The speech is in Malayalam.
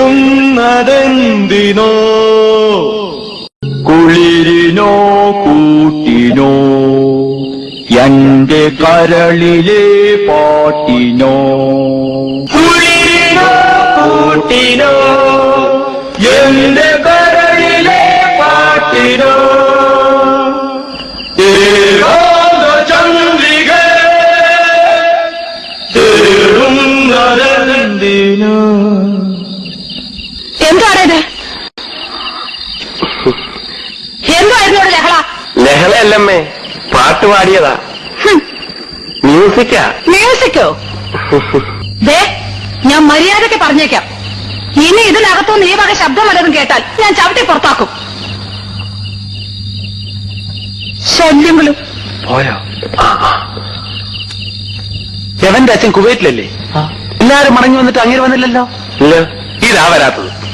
ചൊല്ലുന്നതെന്തിനോ കുളിരിനോ കൂട്ടിനോ എന്റെ കരളിലെ പാട്ടിനോ. കുളിരിനോ കൂട്ടിനോ എന്റെ കരളിലെ പാട്ടിനോ. ചന്ദ്രിക തേടുന്നതെന്തിനോ? എന്താണ് ഇത് എന്തായിരുന്നു ഇവിടെ ലഹള? ലഹളയല്ലമ്മേ പാട്ട് പാടിയതാ. മ്യൂസിക്കാ. മ്യൂസിക്കോ? ദേ ഞാൻ മര്യാദയ്ക്ക് പറഞ്ഞേക്കാം. ഇനി ഇതിനകത്തുനിന്ന് ഈ വക ശബ്ദം വല്ലതും കേട്ടാൽ ഞാൻ ചവിട്ടി പുറത്താക്കും. ശല്യങ്ങളും. പോയോ? എവന്റെ അച്ഛൻ കുവൈറ്റിലല്ലേ? എല്ലാരും മടങ്ങി വന്നിട്ട് അങ്ങനെ വന്നില്ലല്ലോ? ഇല്ല ഇതാ വരാത്തത്.